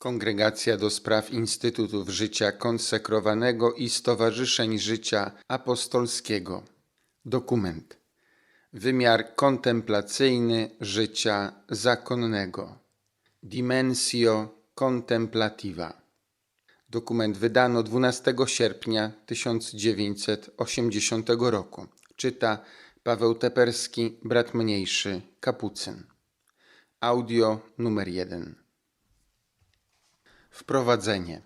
Kongregacja do Spraw Instytutów Życia Konsekrowanego i Stowarzyszeń Życia Apostolskiego. Dokument. Wymiar kontemplacyjny życia zakonnego. Dimensio contemplativa. Dokument wydano 12 sierpnia 1980 roku. Czyta Paweł Teperski, brat mniejszy, kapucyn. Audio numer 1. Wprowadzenie.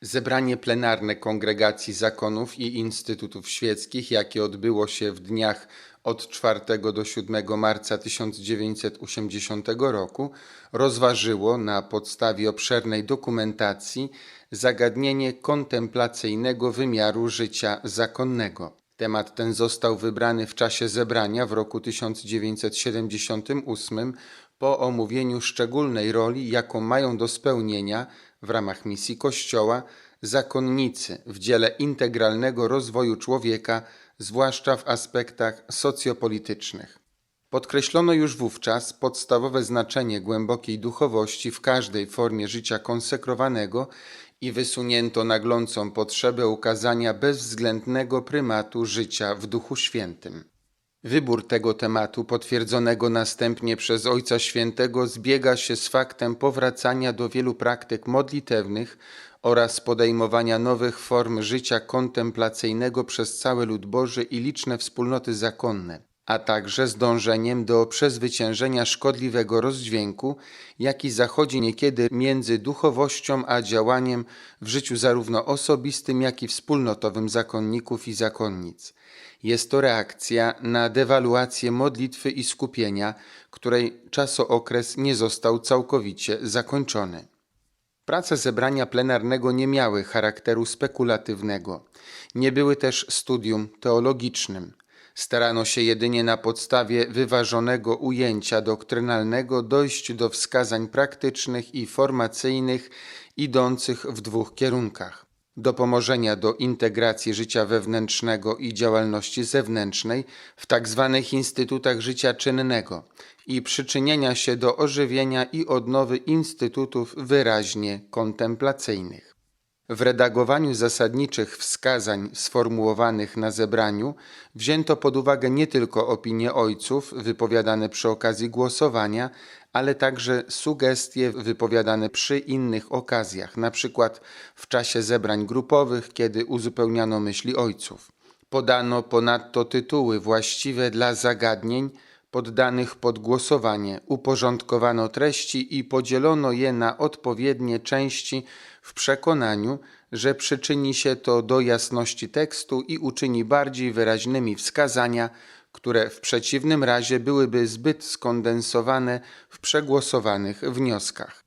Zebranie plenarne Kongregacji Zakonów i Instytutów Świeckich, jakie odbyło się w dniach od 4 do 7 marca 1980 roku, rozważyło na podstawie obszernej dokumentacji zagadnienie kontemplacyjnego wymiaru życia zakonnego. Temat ten został wybrany w czasie zebrania w roku 1978 po omówieniu szczególnej roli, jaką mają do spełnienia w ramach misji Kościoła zakonnicy w dziele integralnego rozwoju człowieka, zwłaszcza w aspektach socjopolitycznych. Podkreślono już wówczas podstawowe znaczenie głębokiej duchowości w każdej formie życia konsekrowanego i wysunięto naglącą potrzebę ukazania bezwzględnego prymatu życia w Duchu Świętym. Wybór tego tematu, potwierdzonego następnie przez Ojca Świętego, zbiega się z faktem powracania do wielu praktyk modlitewnych oraz podejmowania nowych form życia kontemplacyjnego przez cały lud Boży i liczne wspólnoty zakonne, a także z dążeniem do przezwyciężenia szkodliwego rozdźwięku, jaki zachodzi niekiedy między duchowością a działaniem w życiu zarówno osobistym, jak i wspólnotowym zakonników i zakonnic. Jest to reakcja na dewaluację modlitwy i skupienia, której czasookres nie został całkowicie zakończony. Prace zebrania plenarnego nie miały charakteru spekulatywnego, nie były też studium teologicznym. Starano się jedynie na podstawie wyważonego ujęcia doktrynalnego dojść do wskazań praktycznych i formacyjnych idących w dwóch kierunkach dopomożenia do integracji życia wewnętrznego i działalności zewnętrznej w tzw. Tak instytutach życia czynnego i przyczynienia się do ożywienia i odnowy instytutów wyraźnie kontemplacyjnych. W redagowaniu zasadniczych wskazań sformułowanych na zebraniu wzięto pod uwagę nie tylko opinie ojców wypowiadane przy okazji głosowania, ale także sugestie wypowiadane przy innych okazjach, przykład w czasie zebrań grupowych, kiedy uzupełniano myśli ojców. Podano ponadto tytuły właściwe dla zagadnień poddanych pod głosowanie, uporządkowano treści i podzielono je na odpowiednie części w przekonaniu, że przyczyni się to do jasności tekstu i uczyni bardziej wyraźnymi wskazania, które w przeciwnym razie byłyby zbyt skondensowane w przegłosowanych wnioskach.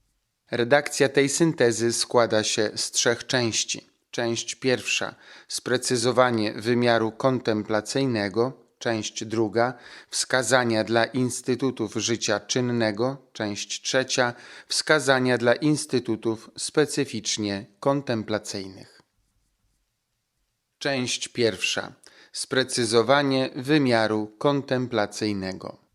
Redakcja tej syntezy składa się z trzech części. Część pierwsza sprecyzowanie wymiaru kontemplacyjnego, część druga wskazania dla instytutów życia czynnego, część trzecia wskazania dla instytutów specyficznie kontemplacyjnych. Część pierwsza sprecyzowanie wymiaru kontemplacyjnego.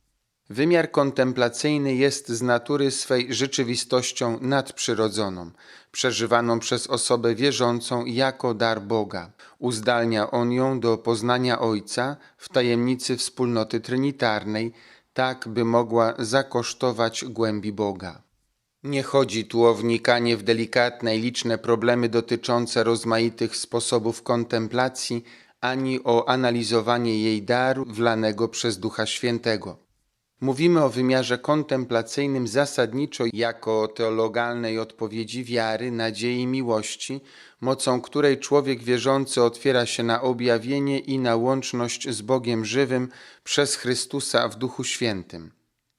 Wymiar kontemplacyjny jest z natury swej rzeczywistością nadprzyrodzoną, przeżywaną przez osobę wierzącą jako dar Boga. Uzdalnia on ją do poznania Ojca w tajemnicy wspólnoty trinitarnej, tak by mogła zakosztować głębi Boga. Nie chodzi tu o wnikanie w delikatne i liczne problemy dotyczące rozmaitych sposobów kontemplacji, ani o analizowanie jej daru wlanego przez Ducha Świętego. Mówimy o wymiarze kontemplacyjnym zasadniczo jako teologalnej odpowiedzi wiary, nadziei i miłości, mocą której człowiek wierzący otwiera się na objawienie i na łączność z Bogiem żywym przez Chrystusa w Duchu Świętym.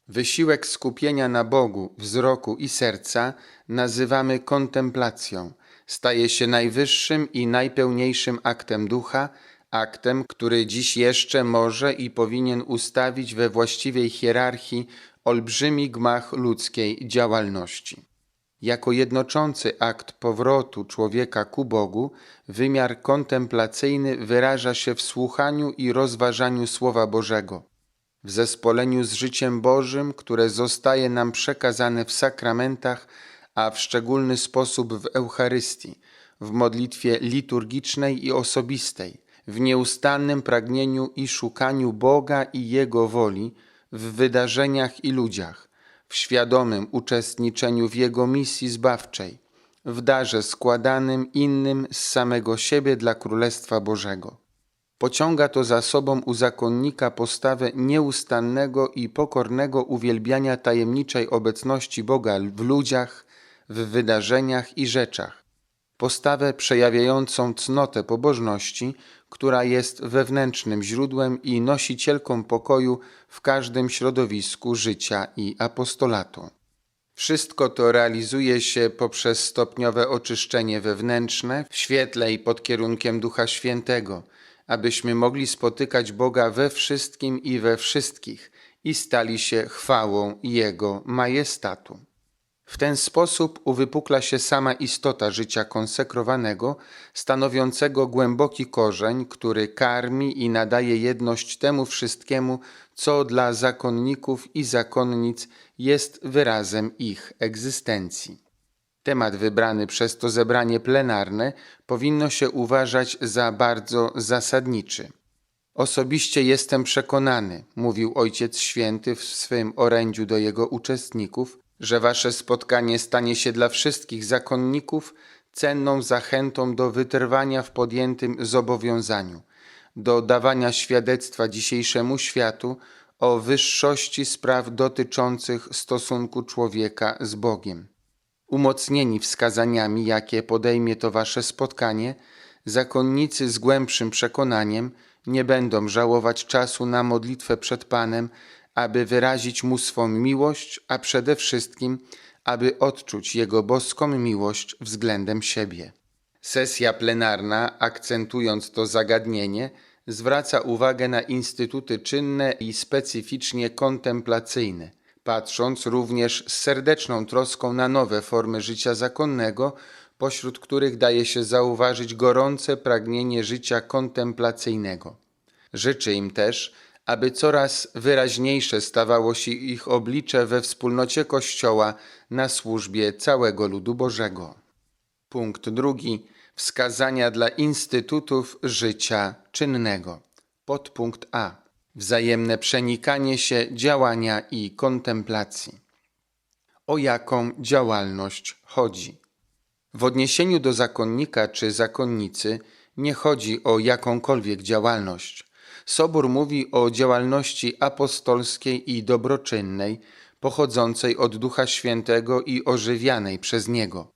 Wysiłek skupienia na Bogu, wzroku i serca nazywamy kontemplacją. Staje się najwyższym i najpełniejszym aktem ducha, aktem, który dziś jeszcze może i powinien ustawić we właściwej hierarchii olbrzymi gmach ludzkiej działalności. Jako jednoczący akt powrotu człowieka ku Bogu, wymiar kontemplacyjny wyraża się w słuchaniu i rozważaniu Słowa Bożego, w zespoleniu z życiem Bożym, które zostaje nam przekazane w sakramentach, a w szczególny sposób w Eucharystii, w modlitwie liturgicznej i osobistej, w nieustannym pragnieniu i szukaniu Boga i Jego woli w wydarzeniach i ludziach, w świadomym uczestniczeniu w Jego misji zbawczej, w darze składanym innym z samego siebie dla Królestwa Bożego. Pociąga to za sobą u zakonnika postawę nieustannego i pokornego uwielbiania tajemniczej obecności Boga w ludziach, w wydarzeniach i rzeczach. Postawę przejawiającą cnotę pobożności, która jest wewnętrznym źródłem i nosicielką pokoju w każdym środowisku życia i apostolatu. Wszystko to realizuje się poprzez stopniowe oczyszczenie wewnętrzne w świetle i pod kierunkiem Ducha Świętego, abyśmy mogli spotykać Boga we wszystkim i we wszystkich i stali się chwałą Jego majestatu. W ten sposób uwypukla się sama istota życia konsekrowanego, stanowiącego głęboki korzeń, który karmi i nadaje jedność temu wszystkiemu, co dla zakonników i zakonnic jest wyrazem ich egzystencji. Temat wybrany przez to zebranie plenarne powinno się uważać za bardzo zasadniczy. Osobiście jestem przekonany, mówił Ojciec Święty w swym orędziu do jego uczestników, że wasze spotkanie stanie się dla wszystkich zakonników cenną zachętą do wytrwania w podjętym zobowiązaniu, do dawania świadectwa dzisiejszemu światu o wyższości spraw dotyczących stosunku człowieka z Bogiem. Umocnieni wskazaniami, jakie podejmie to wasze spotkanie, zakonnicy z głębszym przekonaniem nie będą żałować czasu na modlitwę przed Panem, aby wyrazić Mu swą miłość, a przede wszystkim, aby odczuć Jego boską miłość względem siebie. Sesja plenarna, akcentując to zagadnienie, zwraca uwagę na instytuty czynne i specyficznie kontemplacyjne, patrząc również z serdeczną troską na nowe formy życia zakonnego, pośród których daje się zauważyć gorące pragnienie życia kontemplacyjnego. Życzy im też, aby coraz wyraźniejsze stawało się ich oblicze we wspólnocie Kościoła na służbie całego ludu Bożego. Punkt drugi. Wskazania dla instytutów życia czynnego. Podpunkt A. Wzajemne przenikanie się działania i kontemplacji. O jaką działalność chodzi? W odniesieniu do zakonnika czy zakonnicy nie chodzi o jakąkolwiek działalność. Sobór mówi o działalności apostolskiej i dobroczynnej, pochodzącej od Ducha Świętego i ożywianej przez Niego.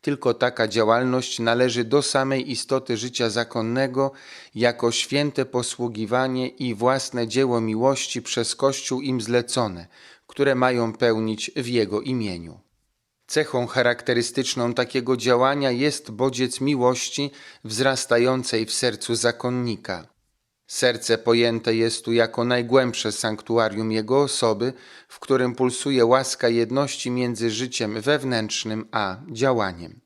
Tylko taka działalność należy do samej istoty życia zakonnego, jako święte posługiwanie i własne dzieło miłości przez Kościół im zlecone, które mają pełnić w Jego imieniu. Cechą charakterystyczną takiego działania jest bodziec miłości wzrastającej w sercu zakonnika. Serce pojęte jest tu jako najgłębsze sanktuarium jego osoby, w którym pulsuje łaska jedności między życiem wewnętrznym a działaniem.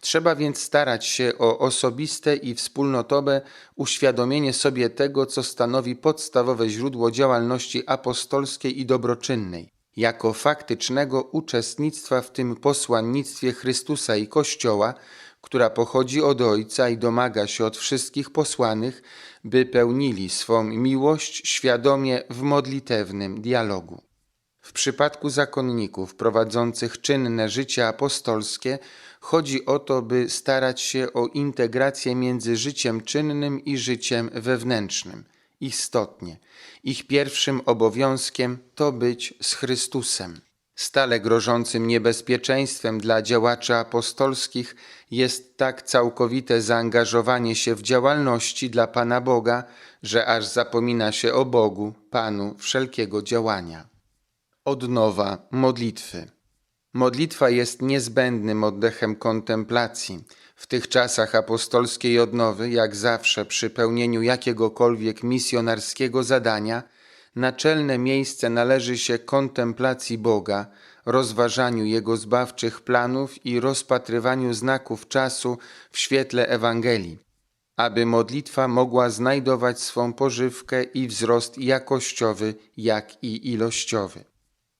Trzeba więc starać się o osobiste i wspólnotowe uświadomienie sobie tego, co stanowi podstawowe źródło działalności apostolskiej i dobroczynnej, jako faktycznego uczestnictwa w tym posłannictwie Chrystusa i Kościoła, która pochodzi od Ojca i domaga się od wszystkich posłanych, by pełnili swą miłość świadomie w modlitewnym dialogu. W przypadku zakonników prowadzących czynne życie apostolskie chodzi o to, by starać się o integrację między życiem czynnym i życiem wewnętrznym. Istotnie, ich pierwszym obowiązkiem to być z Chrystusem. Stale grożącym niebezpieczeństwem dla działaczy apostolskich jest tak całkowite zaangażowanie się w działalności dla Pana Boga, że aż zapomina się o Bogu, Panu wszelkiego działania. Odnowa modlitwy. Modlitwa jest niezbędnym oddechem kontemplacji. W tych czasach apostolskiej odnowy, jak zawsze przy pełnieniu jakiegokolwiek misjonarskiego zadania, naczelne miejsce należy się kontemplacji Boga, rozważaniu Jego zbawczych planów i rozpatrywaniu znaków czasu w świetle Ewangelii, aby modlitwa mogła znajdować swą pożywkę i wzrost jakościowy, jak i ilościowy.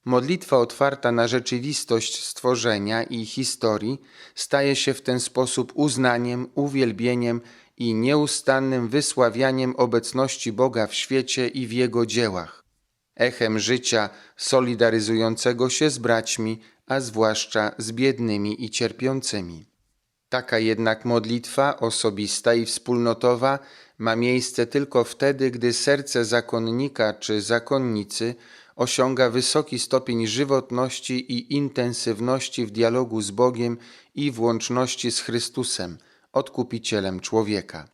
Modlitwa otwarta na rzeczywistość stworzenia i historii staje się w ten sposób uznaniem, uwielbieniem i nieustannym wysławianiem obecności Boga w świecie i w Jego dziełach, echem życia solidaryzującego się z braćmi, a zwłaszcza z biednymi i cierpiącymi. Taka jednak modlitwa osobista i wspólnotowa ma miejsce tylko wtedy, gdy serce zakonnika czy zakonnicy osiąga wysoki stopień żywotności i intensywności w dialogu z Bogiem i w łączności z Chrystusem, odkupicielem człowieka.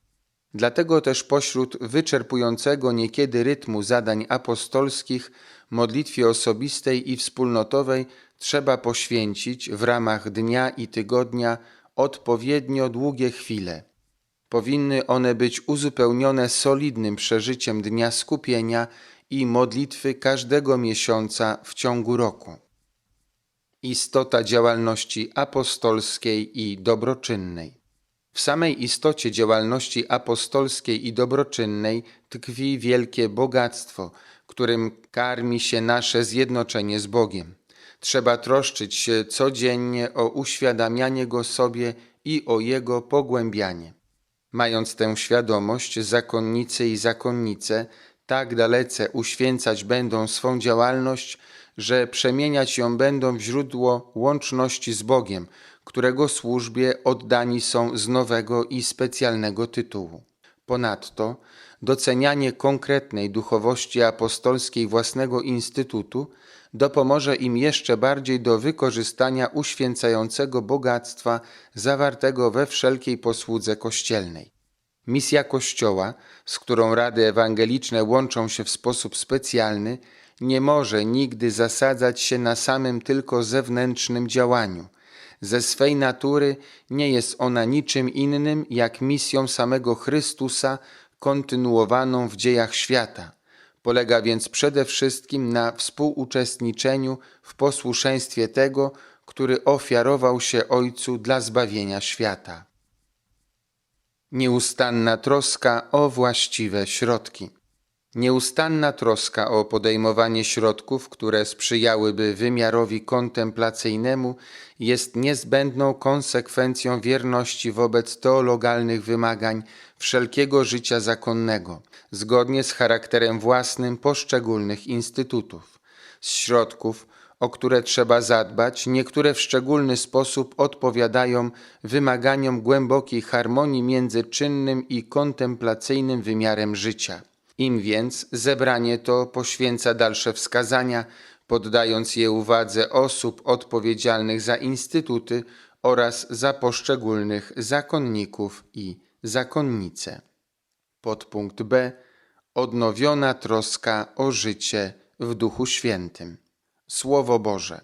Dlatego też pośród wyczerpującego niekiedy rytmu zadań apostolskich, modlitwie osobistej i wspólnotowej trzeba poświęcić w ramach dnia i tygodnia odpowiednio długie chwile. Powinny one być uzupełnione solidnym przeżyciem dnia skupienia i modlitwy każdego miesiąca w ciągu roku. Istota działalności apostolskiej i dobroczynnej. W samej istocie działalności apostolskiej i dobroczynnej tkwi wielkie bogactwo, którym karmi się nasze zjednoczenie z Bogiem. Trzeba troszczyć się codziennie o uświadamianie Go sobie i o Jego pogłębianie. Mając tę świadomość, zakonnicy i zakonnice tak dalece uświęcać będą swą działalność, że przemieniać ją będą w źródło łączności z Bogiem, którego służbie oddani są z nowego i specjalnego tytułu. Ponadto docenianie konkretnej duchowości apostolskiej własnego instytutu dopomoże im jeszcze bardziej do wykorzystania uświęcającego bogactwa zawartego we wszelkiej posłudze kościelnej. Misja Kościoła, z którą rady ewangeliczne łączą się w sposób specjalny, nie może nigdy zasadzać się na samym tylko zewnętrznym działaniu. Ze swej natury nie jest ona niczym innym jak misją samego Chrystusa kontynuowaną w dziejach świata. Polega więc przede wszystkim na współuczestniczeniu w posłuszeństwie tego, który ofiarował się Ojcu dla zbawienia świata. Nieustanna troska o właściwe środki. Nieustanna troska o podejmowanie środków, które sprzyjałyby wymiarowi kontemplacyjnemu, jest niezbędną konsekwencją wierności wobec teologalnych wymagań wszelkiego życia zakonnego, zgodnie z charakterem własnym poszczególnych instytutów. Z środków, o które trzeba zadbać, niektóre w szczególny sposób odpowiadają wymaganiom głębokiej harmonii między czynnym i kontemplacyjnym wymiarem życia. Im więc zebranie to poświęca dalsze wskazania, poddając je uwadze osób odpowiedzialnych za instytuty oraz za poszczególnych zakonników i zakonnice. Podpunkt B. Odnowiona troska o życie w Duchu Świętym. Słowo Boże.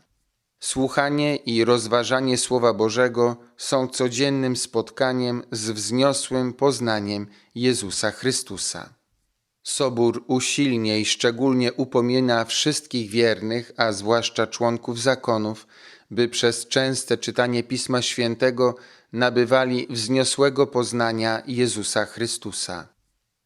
Słuchanie i rozważanie Słowa Bożego są codziennym spotkaniem z wzniosłym poznaniem Jezusa Chrystusa. Sobór usilnie i szczególnie upomina wszystkich wiernych, a zwłaszcza członków zakonów, by przez częste czytanie Pisma Świętego nabywali wzniosłego poznania Jezusa Chrystusa.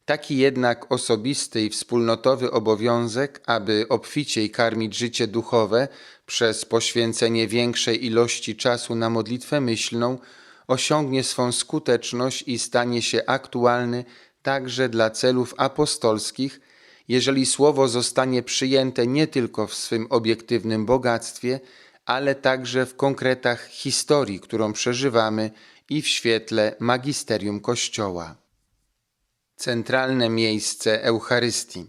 Taki jednak osobisty i wspólnotowy obowiązek, aby obficiej karmić życie duchowe przez poświęcenie większej ilości czasu na modlitwę myślną, osiągnie swą skuteczność i stanie się aktualny także dla celów apostolskich, jeżeli słowo zostanie przyjęte nie tylko w swym obiektywnym bogactwie, ale także w konkretach historii, którą przeżywamy i w świetle magisterium Kościoła. Centralne miejsce Eucharystii.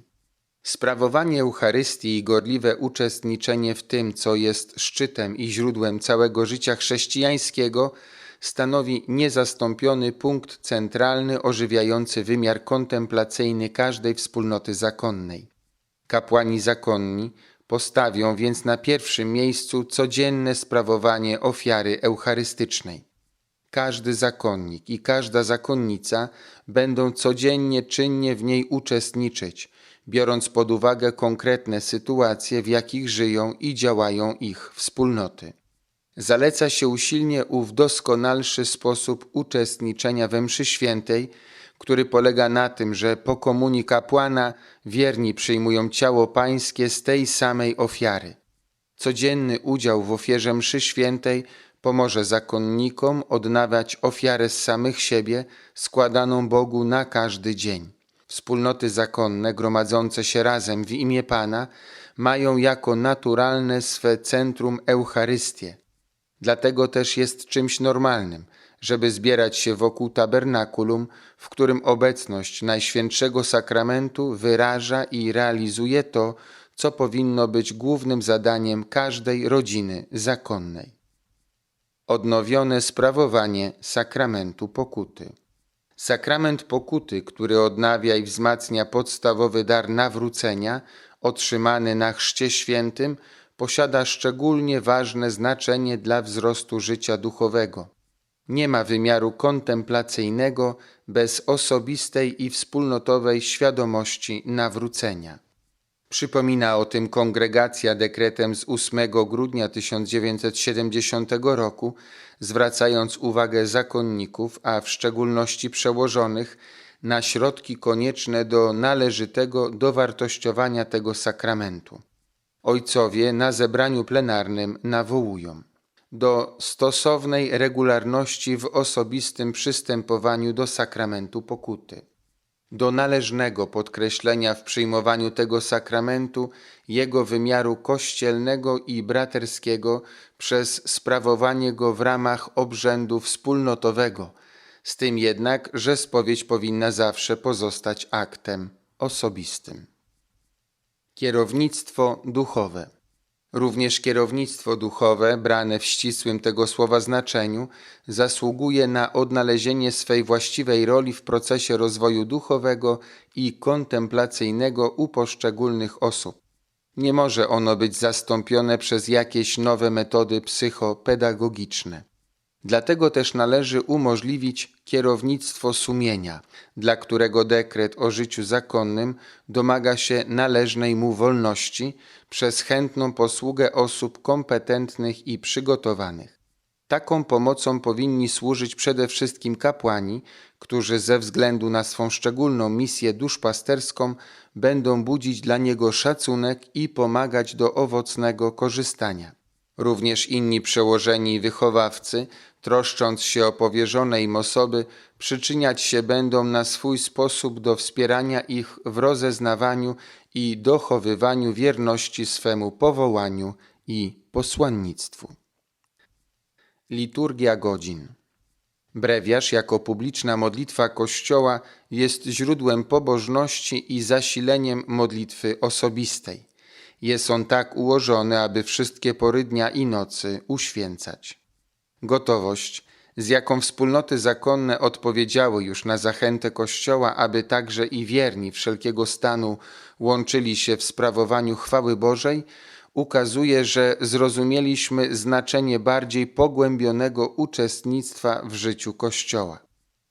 Sprawowanie Eucharystii i gorliwe uczestniczenie w tym, co jest szczytem i źródłem całego życia chrześcijańskiego, stanowi niezastąpiony punkt centralny ożywiający wymiar kontemplacyjny każdej wspólnoty zakonnej. Kapłani zakonni postawią więc na pierwszym miejscu codzienne sprawowanie ofiary eucharystycznej. Każdy zakonnik i każda zakonnica będą codziennie czynnie w niej uczestniczyć, biorąc pod uwagę konkretne sytuacje, w jakich żyją i działają ich wspólnoty. Zaleca się usilnie ów doskonalszy sposób uczestniczenia we mszy świętej, który polega na tym, że po komunii kapłana wierni przyjmują ciało pańskie z tej samej ofiary. Codzienny udział w ofierze mszy świętej pomoże zakonnikom odnawiać ofiarę z samych siebie składaną Bogu na każdy dzień. Wspólnoty zakonne gromadzące się razem w imię Pana mają jako naturalne swe centrum Eucharystię. Dlatego też jest czymś normalnym, żeby zbierać się wokół tabernakulum, w którym obecność Najświętszego Sakramentu wyraża i realizuje to, co powinno być głównym zadaniem każdej rodziny zakonnej. Odnowione sprawowanie sakramentu pokuty. Sakrament pokuty, który odnawia i wzmacnia podstawowy dar nawrócenia, otrzymany na Chrzcie Świętym, posiada szczególnie ważne znaczenie dla wzrostu życia duchowego. Nie ma wymiaru kontemplacyjnego bez osobistej i wspólnotowej świadomości nawrócenia. Przypomina o tym kongregacja dekretem z 8 grudnia 1970 roku, zwracając uwagę zakonników, a w szczególności przełożonych, na środki konieczne do należytego dowartościowania tego sakramentu. Ojcowie na zebraniu plenarnym nawołują do stosownej regularności w osobistym przystępowaniu do sakramentu pokuty do należnego podkreślenia w przyjmowaniu tego sakramentu jego wymiaru kościelnego i braterskiego przez sprawowanie go w ramach obrzędu wspólnotowego, z tym jednak, że spowiedź powinna zawsze pozostać aktem osobistym. Kierownictwo duchowe. Również kierownictwo duchowe, brane w ścisłym tego słowa znaczeniu, zasługuje na odnalezienie swej właściwej roli w procesie rozwoju duchowego i kontemplacyjnego u poszczególnych osób. Nie może ono być zastąpione przez jakieś nowe metody psychopedagogiczne. Dlatego też należy umożliwić kierownictwo sumienia, dla którego dekret o życiu zakonnym domaga się należnej mu wolności przez chętną posługę osób kompetentnych i przygotowanych. Taką pomocą powinni służyć przede wszystkim kapłani, którzy ze względu na swą szczególną misję duszpasterską będą budzić dla niego szacunek i pomagać do owocnego korzystania. Również inni przełożeni wychowawcy, troszcząc się o powierzone im osoby, przyczyniać się będą na swój sposób do wspierania ich w rozeznawaniu i dochowywaniu wierności swemu powołaniu i posłannictwu. Liturgia godzin. Brewiarz jako publiczna modlitwa Kościoła jest źródłem pobożności i zasileniem modlitwy osobistej. Jest on tak ułożony, aby wszystkie pory dnia i nocy uświęcać. Gotowość, z jaką wspólnoty zakonne odpowiedziały już na zachętę Kościoła, aby także i wierni wszelkiego stanu łączyli się w sprawowaniu chwały Bożej, ukazuje, że zrozumieliśmy znaczenie bardziej pogłębionego uczestnictwa w życiu Kościoła.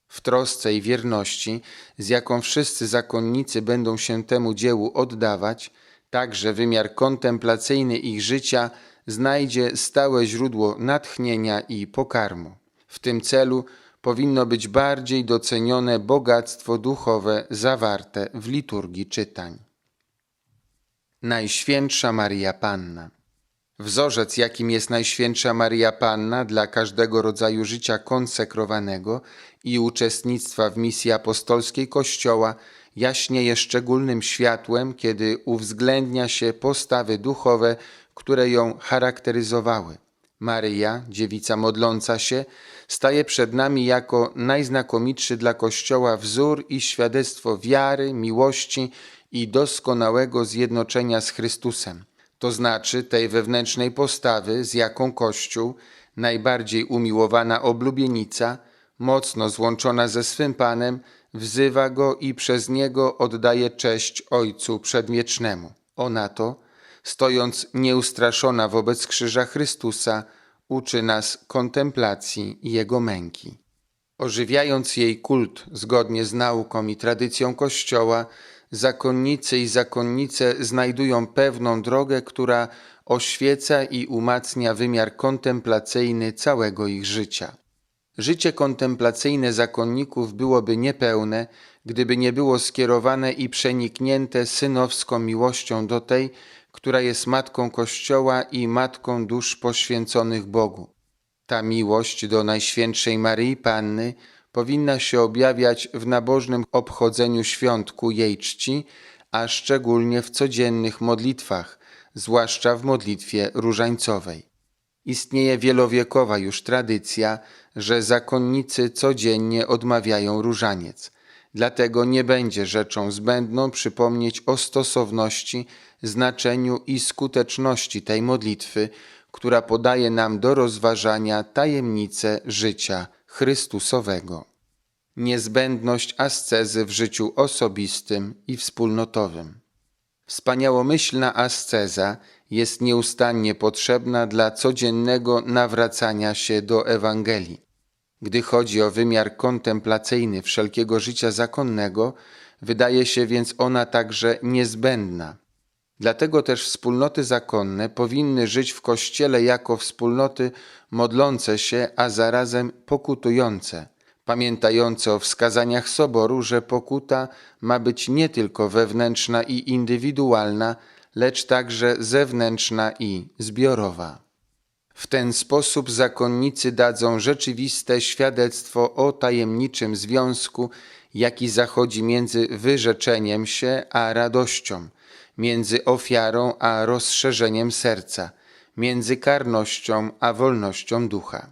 W trosce i wierności, z jaką wszyscy zakonnicy będą się temu dziełu oddawać, także wymiar kontemplacyjny ich życia znajdzie stałe źródło natchnienia i pokarmu. W tym celu powinno być bardziej docenione bogactwo duchowe zawarte w liturgii czytań. Najświętsza Maria Panna. Wzorzec, jakim jest Najświętsza Maria Panna dla każdego rodzaju życia konsekrowanego i uczestnictwa w misji apostolskiej Kościoła, jaśnieje szczególnym światłem, kiedy uwzględnia się postawy duchowe, które ją charakteryzowały. Maryja, dziewica modląca się, staje przed nami jako najznakomitszy dla Kościoła wzór i świadectwo wiary, miłości i doskonałego zjednoczenia z Chrystusem, to znaczy tej wewnętrznej postawy, z jaką Kościół, najbardziej umiłowana oblubienica, mocno złączona ze swym Panem, wzywa Go i przez Niego oddaje cześć Ojcu Przedwiecznemu. Ona to, stojąc nieustraszona wobec krzyża Chrystusa, uczy nas kontemplacji Jego męki. Ożywiając jej kult zgodnie z nauką i tradycją Kościoła, zakonnicy i zakonnice znajdują pewną drogę, która oświeca i umacnia wymiar kontemplacyjny całego ich życia. Życie kontemplacyjne zakonników byłoby niepełne, gdyby nie było skierowane i przeniknięte synowską miłością do tej, która jest matką Kościoła i matką dusz poświęconych Bogu. Ta miłość do Najświętszej Maryi Panny powinna się objawiać w nabożnym obchodzeniu świątku jej czci, a szczególnie w codziennych modlitwach, zwłaszcza w modlitwie różańcowej. Istnieje wielowiekowa już tradycja, że zakonnicy codziennie odmawiają różaniec. Dlatego nie będzie rzeczą zbędną przypomnieć o stosowności, znaczeniu i skuteczności tej modlitwy, która podaje nam do rozważania tajemnicę życia Chrystusowego. Niezbędność ascezy w życiu osobistym i wspólnotowym. Wspaniałomyślna asceza jest nieustannie potrzebna dla codziennego nawracania się do Ewangelii. Gdy chodzi o wymiar kontemplacyjny wszelkiego życia zakonnego, wydaje się więc ona także niezbędna. Dlatego też wspólnoty zakonne powinny żyć w Kościele jako wspólnoty modlące się, a zarazem pokutujące, pamiętające o wskazaniach Soboru, że pokuta ma być nie tylko wewnętrzna i indywidualna, lecz także zewnętrzna i zbiorowa. W ten sposób zakonnicy dadzą rzeczywiste świadectwo o tajemniczym związku, jaki zachodzi między wyrzeczeniem się a radością, między ofiarą a rozszerzeniem serca, między karnością a wolnością ducha.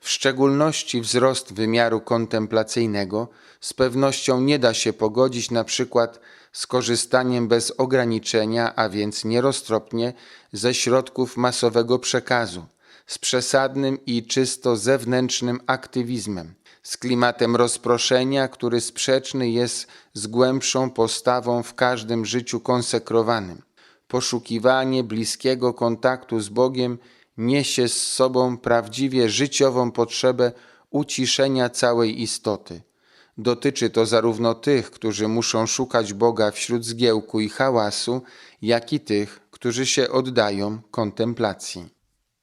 W szczególności wzrost wymiaru kontemplacyjnego z pewnością nie da się pogodzić na przykład z korzystaniem bez ograniczenia, a więc nieroztropnie, ze środków masowego przekazu, z przesadnym i czysto zewnętrznym aktywizmem, z klimatem rozproszenia, który sprzeczny jest z głębszą postawą w każdym życiu konsekrowanym. Poszukiwanie bliskiego kontaktu z Bogiem niesie z sobą prawdziwie życiową potrzebę uciszenia całej istoty. Dotyczy to zarówno tych, którzy muszą szukać Boga wśród zgiełku i hałasu, jak i tych, którzy się oddają kontemplacji.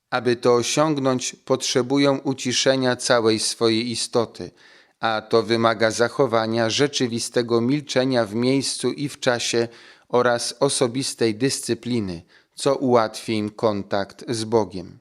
Aby to osiągnąć, potrzebują uciszenia całej swojej istoty, a to wymaga zachowania rzeczywistego milczenia w miejscu i w czasie oraz osobistej dyscypliny, co ułatwi im kontakt z Bogiem.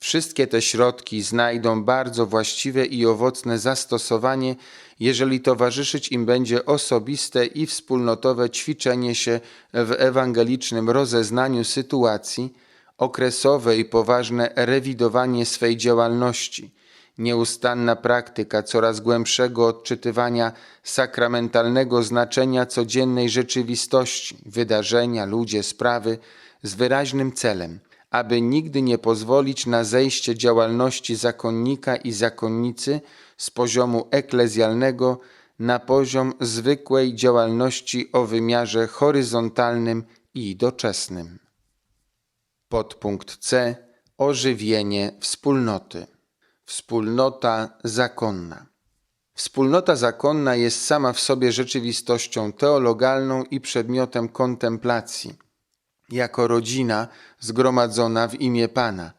Wszystkie te środki znajdą bardzo właściwe i owocne zastosowanie, jeżeli towarzyszyć im będzie osobiste i wspólnotowe ćwiczenie się w ewangelicznym rozeznaniu sytuacji, okresowe i poważne rewidowanie swej działalności, nieustanna praktyka coraz głębszego odczytywania sakramentalnego znaczenia codziennej rzeczywistości, wydarzenia, ludzie, sprawy z wyraźnym celem, aby nigdy nie pozwolić na zejście działalności zakonnika i zakonnicy z poziomu eklezjalnego na poziom zwykłej działalności o wymiarze horyzontalnym i doczesnym. Podpunkt C. Ożywienie wspólnoty. Wspólnota zakonna. Wspólnota zakonna jest sama w sobie rzeczywistością teologalną i przedmiotem kontemplacji. Jako rodzina zgromadzona w imię Pana.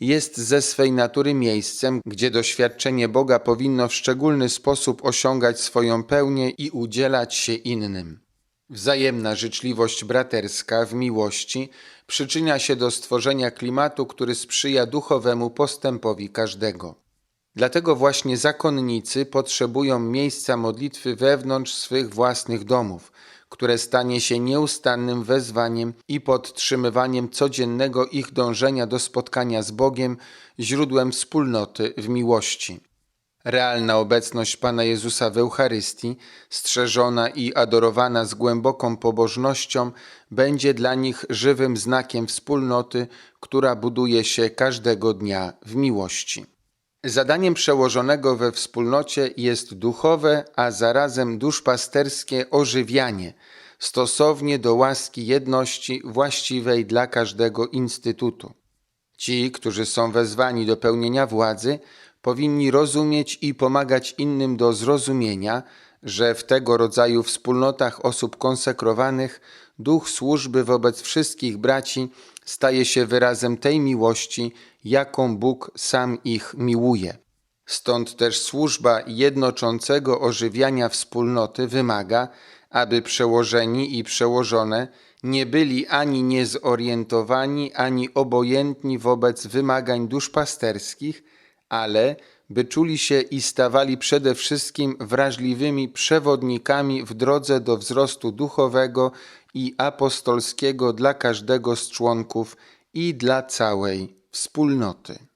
Jest ze swej natury miejscem, gdzie doświadczenie Boga powinno w szczególny sposób osiągać swoją pełnię i udzielać się innym. Wzajemna życzliwość braterska w miłości przyczynia się do stworzenia klimatu, który sprzyja duchowemu postępowi każdego. Dlatego właśnie zakonnicy potrzebują miejsca modlitwy wewnątrz swych własnych domów, które stanie się nieustannym wezwaniem i podtrzymywaniem codziennego ich dążenia do spotkania z Bogiem, źródłem wspólnoty w miłości. Realna obecność Pana Jezusa w Eucharystii, strzeżona i adorowana z głęboką pobożnością, będzie dla nich żywym znakiem wspólnoty, która buduje się każdego dnia w miłości. Zadaniem przełożonego we wspólnocie jest duchowe, a zarazem duszpasterskie ożywianie, stosownie do łaski jedności właściwej dla każdego instytutu. Ci, którzy są wezwani do pełnienia władzy, powinni rozumieć i pomagać innym do zrozumienia, że w tego rodzaju wspólnotach osób konsekrowanych duch służby wobec wszystkich braci staje się wyrazem tej miłości, jaką Bóg sam ich miłuje. Stąd też służba jednoczącego ożywiania wspólnoty wymaga, aby przełożeni i przełożone nie byli ani niezorientowani, ani obojętni wobec wymagań duszpasterskich, ale by czuli się i stawali przede wszystkim wrażliwymi przewodnikami w drodze do wzrostu duchowego i apostolskiego dla każdego z członków i dla całej wspólnoty.